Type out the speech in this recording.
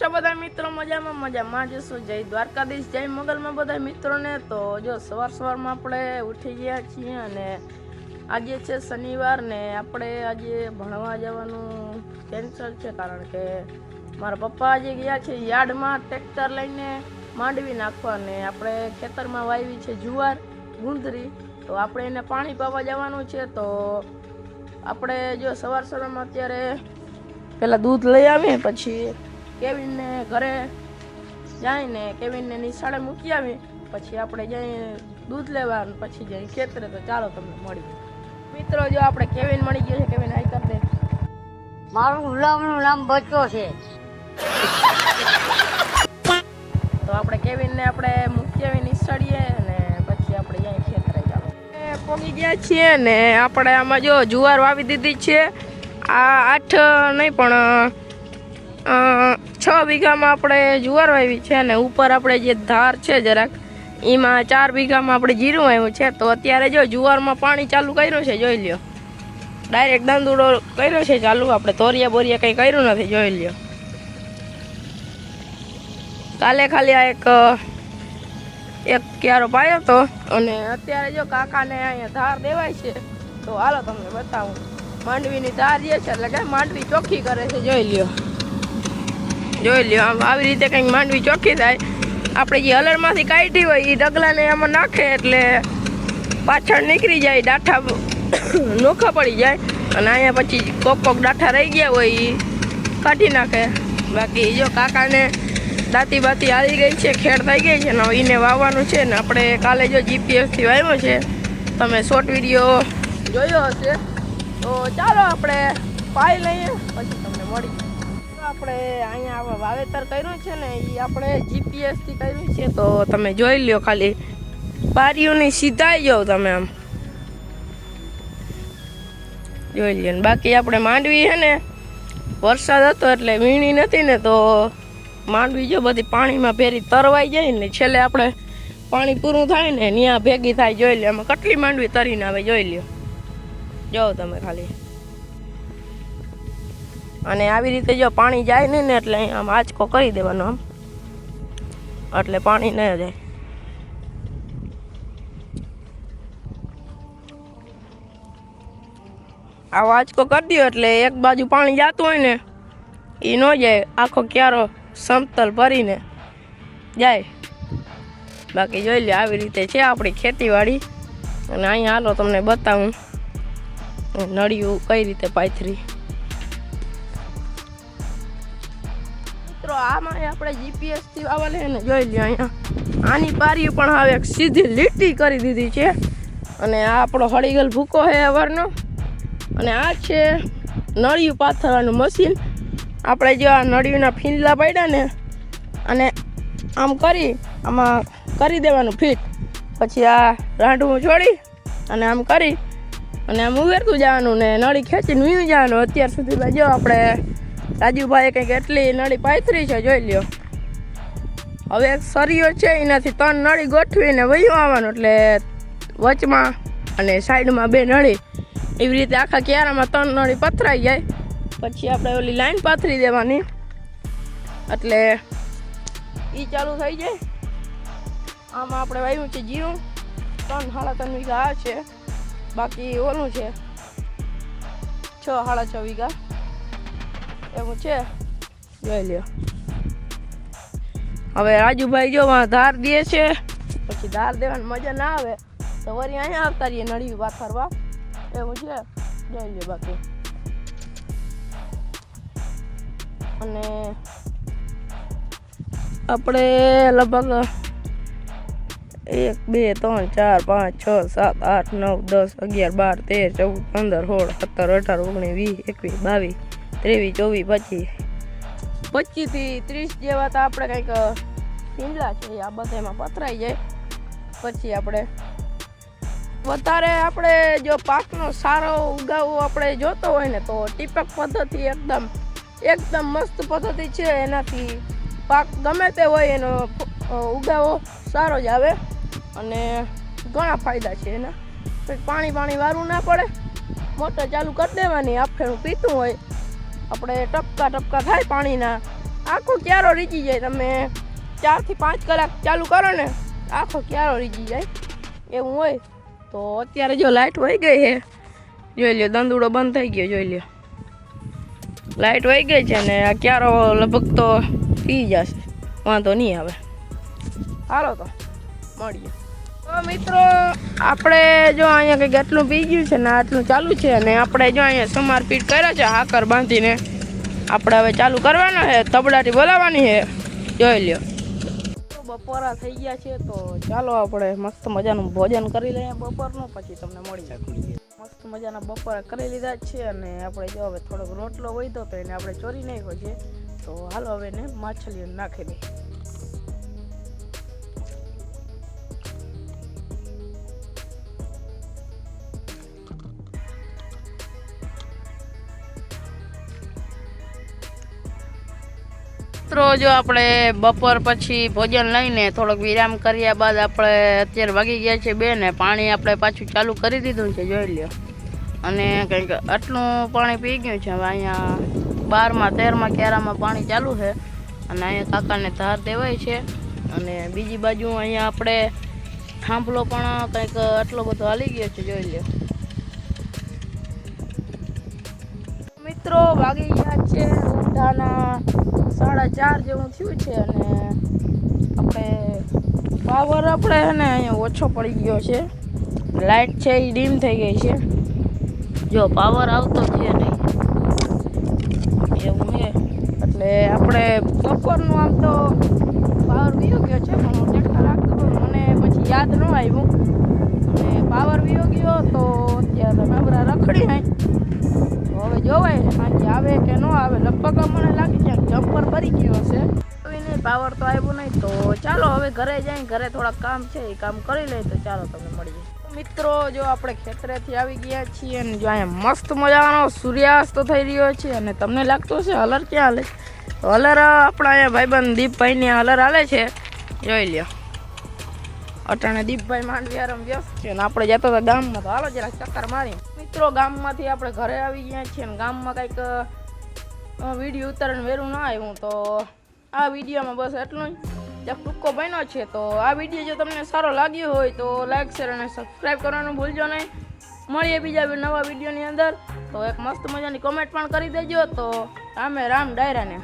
છો બધા મિત્રો? મજામાં મજામાં. જશું જય દ્વારકાધીશ, જય મગલમાં બધા મિત્રોને. તો જો સવાર સવારમાં આપણે ઉઠી ગયા છીએ અને આજે છે શનિવાર ને આપણે આજે ભણવા જવાનું કેન્સલ છે કારણ કે મારા પપ્પા આજે ગયા છે યાર્ડમાં ટ્રેક્ટર લઈને માંડવી નાખવાને આપણે ખેતરમાં વાવી છે જુવાર, ગુંદરી. તો આપણે એને પાણી પાવા જવાનું છે. તો આપણે જો સવાર સવારમાં અત્યારે પેલા દૂધ લઈ આવીએ, પછી કેવિનને ઘરે જઈને કેવિનને નિશાળે મૂકી આવી પછી આપણે જઈ દૂધ લેવા પછી જઈ ખેતરે તો ચાલો તમને મળીએ મિત્રો જો આપણે કેવિન મળી ગયો છે કેવિન હાઈ કર દે. મારું ગુલામનું નામ બચ્ચો છે. તો આપણે કેવિનને આપણે મૂકી આવી નિશાળીએ અને પછી આપણે જઈ ખેતરે ચાલો. પહોંચી પોગી ગયા છીએ ને આપણે આમાં જો જુવાર વાવી દીધી છે. આ આઠ નહીં પણ છ વીઘામાં આપણે જુવાર વાવી છે અને ઉપર આપણે જે ધાર છે જરાક, એમાં ચાર વીઘામાં આપણે જીરું આવ્યું છે. તો અત્યારે જો જુવારમાં પાણી ચાલુ કર્યું છે, જોઈ લ્યો. ડાયરેક્ટ દાંદુડો કર્યો છે ચાલુ, આપણે તોરિયા બોરિયા કંઈ કર્યું નથી, જોઈ લ્યો. કાલે ખાલી આ એક એક ક્યારો પાયો તો, અને અત્યારે જો કાકાને અહીંયા ધાર દેવાય છે, તો હાલો તમને બતાવું. માંડવીની ધાર જે છે, એટલે કે માંડવી ચોખ્ખી કરે છે, જોઈ લ્યો. જોઈ લ્યો, આમ આવી રીતે કંઈક માંડવી ચોખ્ખી થાય. આપણે જે હલરમાંથી કાઢી હોય એ ડગલાને એમાં નાખે એટલે પાછળ નીકળી જાય, ડાઠા નોખા પડી જાય. અને અહીંયા પછી કોક કોક ડાઠા રહી ગયા હોય એ કાઢી નાખે. બાકી જો કાકાને દાંતી બાતી આવી ગઈ છે, ખેડ થઈ ગઈ છે, ને એને વાવવાનું છે, ને આપણે કાલે જો જીપીએસથી વાવ્યો છે, તમે શોર્ટ વીડિયો જોયો હશે. તો ચાલો આપણે પાઈ લઈએ, પછી તમને મળી. આપણે અહીંયા વાવેતર કર્યું છે ને એ આપણે જીપીએસથી કર્યું છે, તો તમે જોઈ લ્યો ખાલી. બારીઓની સીધાઈ જાઓ તમે આમ. જોઈ લ્યો ને, બાકી આપણે માંડવી છે ને, વરસાદ હતો એટલે વીણી નથી ને, તો માંડવી જો બધી પાણીમાં ભેરી તરવાઈ જાય ને, છેલ્લે આપણે પાણી પૂરું થાય ને ત્યાં ભેગી થાય, જોઈ લ્યો, એમાં કેટલી માંડવી તરીને આવે, જોઈ લ્યો. જાઓ તમે ખાલી. અને આવી રીતે જો પાણી જાય નહીં ને એટલે આમ આંચકો કરી દેવાનો આમ. એટલે પાણી ન જાય. આવો આંચકો કરી દો એટલે એક બાજુ પાણી જતું હોય ને એ ન જાય. આખો ક્યારો સમતલ ભરીને જાય. બાકી જોઈ લે આવી રીતે છે આપણી ખેતીવાડી. અને અહીંયા હાલો તમને બતાવું. નળિયું કઈ રીતે પાથરી. આમાં આપણે જીપીએસથી આવા લે ને, જોઈ લ્યો અહીંયા. આની પારી પણ હવે સીધી લીટી કરી દીધી છે. અને આ આપણો હળીગલ ભૂકો છે અવારનો અને આ છે નળિયું પાથરવાનું મશીન. આપણે જે આ નળિયુંના ફીંદલા પડ્યા ને, અને આમ કરી, આમાં કરી દેવાનું ફિટ. પછી આ રાંઢું છોડી, અને આમ કરી, અને આમ ઉવેરતું જવાનું ને, નળી ખેંચીને વીયું જવાનું. અત્યાર સુધીમાં જો આપણે રાજુભાઈએ કંઈક એટલી નળી પાથરી છે, જોઈ લ્યો. હવે એક સરિયો છે, એનાથી ત્રણ નળી ગોઠવીને વયું આવવાનું, એટલે વચમાં અને સાઈડમાં બે નળી. એવી રીતે આખા ક્યારામાં ત્રણ નળી પથરાઈ જાય. પછી આપણે ઓલી લાઈન પાથરી દેવાની. એટલે એ ચાલુ થઈ જાય. આમાં આપણે વાવ્યું છે, જીરું. ત્રણ સાડા ત્રણ વીઘા આ છે. બાકી ઓલું છે, છ સાડા છ વીઘા. એવું છે? જોઈ લ્યો. હવે રાજુભાઈ જો ધાર દે છે પછી ધાર દેવાની મજા ના આવે તો વળી અહીંયા આવતા રહીએ નળી પાથરવા એવું છે? જોઈ લ્યો બાકી. અને આપણે લગભગ એક બે ત્રણ ચાર પાંચ છ સાત આઠ નવ દસ અગિયાર બાર તેર ચૌદ પંદર સોળ સત્તર અઢાર ઓગણીસ વીસ એકવીસ બાવીસ ત્રેવીસ, ચોવીસ, પચીસ. પચીસથી ત્રીસ જેવા તો આપણે કંઈક પીંડલા છે આ બધામાં પથરાઈ જાય. પછી આપણે વધારે આપણે જો પાકનો સારો ઉગાવો આપણે જોતો હોય ને, તો ટીપક પદ્ધતિ એકદમ એકદમ મસ્ત પદ્ધતિ છે. એનાથી પાક ગમે તે હોય એનો ઉગાવો સારો જ આવે. અને ઘણા ફાયદા છે એના. પાણી પાણી વારું ના પડે. મોટર ચાલુ કરી દેવાની આફેણું પીતું હોય. આપણે ટપકા ટપકા થાય પાણીના. આખો ક્યારો રીજી જાય. તમે ચારથી પાંચ કલાક ચાલુ કરો ને, આખો ક્યારો રીજી જાય. એવું હોય. તો અત્યારે જો લાઇટ વહી ગઈ છે. જોઈ લ્યો, દંદુડો બંધ થઈ ગયો, જોઈ લ્યો. લાઇટ વહી ગઈ છે ને, આ ક્યારો લગભગ તો પી જશે. વાંધો નહીં આવે. હાલો તો, મળીએ. મિત્રો, આપણે જો અહીંયા કંઈક આટલું પી ગયું છે ને, આટલું ચાલુ છે અને આપણે જો અહીંયા સમારપીટ કર્યો છે, હાકર બાંધીને. આપણે હવે ચાલુ કરવાનો છે, તબડાટી બોલાવવાની છે. જોઈ લ્યો. બપોરા થઈ ગયા છે, તો ચાલો આપણે મસ્ત મજાનું ભોજન કરી લઈએ બપોરનું, પછી તમને મળી જાય. મસ્ત મજાના બપોરા કરી લીધા છે અને આપણે જો હવે થોડોક રોટલો વધ્યો તો એને આપણે ચોરી નાખ્યો છે. તો હાલો હવે એને માછલીઓ નાખી દઈએ. મિત્રો જો આપણે બપોર પછી ભોજન લઈને થોડોક વિરામ કર્યા બાદ આપણે અત્યારે વાગી ગયા છે બે ને પાણી આપણે પાછું ચાલુ કરી દીધું છે, જોઈ લ્યો. અને કંઈક આટલું પાણી પી ગયું છે, હવે અહીંયા બારમાં, તેરમાં, ક્યારામાં પાણી ચાલુ છે. અને અહીંયા કાકાને ધાર દેવાય છે. અને બીજી બાજુ અહીંયા આપણે થાંભલો પણ કંઈક આટલો બધો હાલી ગયો છે, જોઈ લ્યો. મિત્રો વાગી ગયા છે ઊંધાના સાડા ચાર જેવું થયું છે અને આપણે પાવર આપણે છે ને અહીંયા ઓછો પડી ગયો છે. લાઇટ છે એ ડીમ થઈ ગઈ છે. જો પાવર આવતો છે નહીં. એવું છે. એટલે આપણે બપોરનું આમ તો પાવર વિયો ગયો છે, પણ હું ટ્રેક્ટર રાખતો મને પછી યાદ ન આવ્યું. અને પાવર વિયો ગયો તો અત્યારે નવરા રખડી તો હવે જોવાય, સાંજે આવે કે ન આવે, લગભગ મને લાગે છે જમ્પર ભરી ગયો હવે નહીં પાવર તો આવ્યો નહીં, તો ચાલો હવે ઘરે જઈ ઘરે થોડાક કામ છે, એ કામ કરી લઈએ તો ચાલો તમને મળીએ મિત્રો, જો આપણે ખેતરેથી આવી ગયા છીએ અને જો અહીંયા મસ્ત મજાનો સૂર્યાસ્ત થઈ રહ્યો છે અને તમને લાગતું હશે હલર ક્યાં હાલે? હલર આપણા અહીંયા ભાઈબંધ દીપભાઈને હલર હાલે છે. જોઈ લ્યો. અટાણે દીપભાઈ માંડવિયારમ વ્યસ્ત છે અને આપણે જતો હતા ગામમાં. તો હાલો જરા ચક્કર મારી મિત્રો, ગામમાંથી આપણે ઘરે આવી ગયા છીએ ને ગામમાં કંઈક વીડિયો ઉતારણ વેરું ના આવ્યું. તો આ વિડીયોમાં બસ એટલું જ. ટૂંકો બન્યો છે. તો આ વીડિયો જો તમને સારો લાગ્યો હોય તો લાઈક, શેર અને સબસ્ક્રાઈબ કરવાનું ભૂલજો નહીં. મળીએ બીજા નવા વિડીયોની અંદર. તો એક મસ્ત મજાની કોમેન્ટ પણ કરી દેજો. તો રામે રામ ડાયરાને.